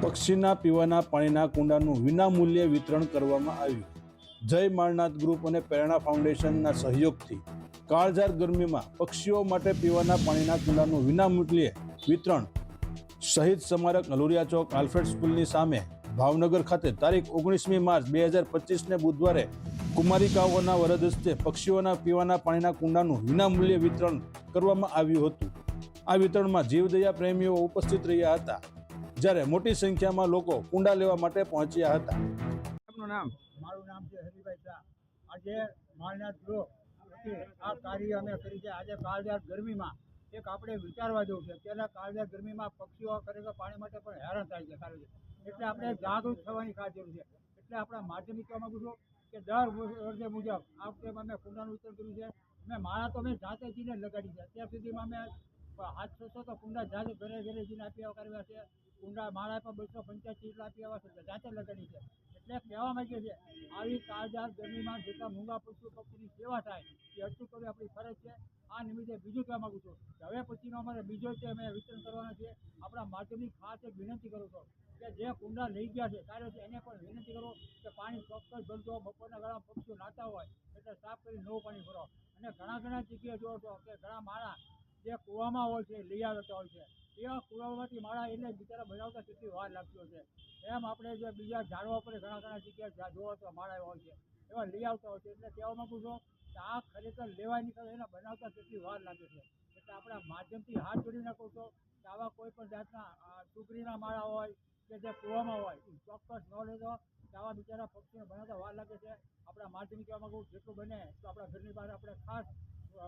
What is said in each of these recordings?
પક્ષીના પીવાના પાણીના કુંડાનું વિનામૂલ્યે વિતરણ કરવામાં આવ્યું. જય માળનાથ ગ્રુપ અને પ્રેરણા ફાઉન્ડેશનના સહયોગથી કાળઝાર ગરમીમાં પક્ષીઓ માટે પીવાના પાણીના કુંડાનું વિનામૂલ્યે વિતરણ શહીદ સ્મારક નલુરિયા ચોક આલ્ફ્રેડ સ્કૂલની સામે ભાવનગર ખાતે તારીખ ઓગણીસમી માર્ચ બે હજાર પચીસને બુધવારે કુમારિકાઓના વરદ હસ્તે પક્ષીઓના પીવાના પાણીના કુંડાનું વિનામૂલ્યે વિતરણ કરવામાં આવ્યું હતું. આ વિતરણમાં જીવદયા પ્રેમીઓ ઉપસ્થિત રહ્યા હતા. જ્યારે મોટી સંખ્યામાં લોકો કુંડા લેવા માટે પહોંચ્યા હતા. એમનું નામ? મારું નામ છે હરિભાઈ શાહ. આજે માલનાથ ગૃહ આ કાર્ય અમે કરી છે. આજે કાળજાર ગરમીમાં એક આપણે વિચારવા જેવું છે. અત્યારે કાળજાર ગરમીમાં પક્ષીઓ ખરેખર પાણી માટે પણ હેરાન થાય છે કારણ કે એટલે આપણે જાગૃત થવાની ખાસ જરૂર છે. એટલે આપણા માધ્યમિક કહેવા માંગુ છું કે દર વર્ષે મુજબ આ વખતે અમે કુંડાનું વિતરણ કર્યું છે. મેં માળા તો અમે જાતે જઈને જ લગાડી છે. અત્યાર સુધીમાં અમે હાથ છસો તો કુંડા જાતે ઘરે ઘરે જઈને આપી આવ્યા છે. કુંડા માળા પણ બસો પંચ્યાસી જેટલા આપી આવ્યા છે, જાતે લગાડી છે. એટલે કહેવા માંગીએ છીએ આવી કાળજાર ગરમીમાં જેટલા મૂંગા પશુ પક્ષીની સેવા થાય, એ અટકું કરવી આપણી ફરજ છે. આ નિમિત્તે બીજું કહેવા માંગુ છું, કે હવે પછીનો અમારે બીજો છે, અમે વિતરણ કરવાના છે. આપણા માધ્યમિક ખાસ એક વિનંતી કરું છું, કે જે કુંડા લઈ ગયા છે કાર્ય છે, એને પણ વિનંતી કરો કે પાણી ચોક્કસ ભરજો, બપોરના ઘણા પક્ષીઓ નાતા હોય, એટલે સાફ કરી નવું પાણી ભરો. અને ઘણા ઘણા જગ્યાએ જોવો છો કે ઘણા માળા જે કૂવામાં હોય છે, લઈ આવતા હોય છે. એવા કૂવામાંથી માળા એટલે બિચારા બનાવતા કેટલી વાર લાગતી હોય છે એમ આપણે જે બીજા ઝાડવા પર ઘણા ઘણા જગ્યાએ જોવો તો માળા હોય છે. એવા લઈ આવતા હોય છે. એટલે કહેવા માંગુ કે આ ખરેખર લેવા નીકળે એને બનાવતા કેટલી વાર લાગે છે? એટલે આપણા માધ્યમથી હાથ જોડી નાખો છો કે આવા કોઈ પણ જાતના ટુકડીના માળા હોય કે જે કૂવામાં હોય એ ચોક્કસ ન લેજો કે આવા બિચારા પક્ષીને બનાવતા વાર લાગે છે. આપણા માધ્યમ કહેવા માગું જેટલું બને તો આપણા ઘરની બહાર આપણે ખાસ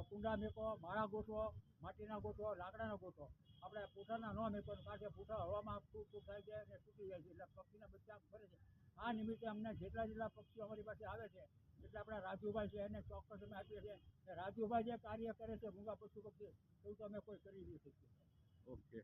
કુંડા મેકો, માળા ગોઠવો, માટીના ગોઠવો, લાકડાના ગોઠવો. આપણે પૂઠાના ન મેકો કારણ કે પૂઠા હવામાં ફૂટ થાય છે અને તૂટી જાય છે. એટલે પક્ષીના બચ્ચા ફરે છે. આ નિમિત્તે અમને જેટલા જેટલા પક્ષીઓ અમારી પાસે આવે છે, એટલે આપણા રાજુભાઈ છે એને ચોક્કસ અમે આપીએ છીએ. રાજુભાઈ જે કાર્ય કરે છે, મૂંગા પશુ પક્ષી, એવું તો અમે કોઈ કરી નહીં શકીએ. ઓકે.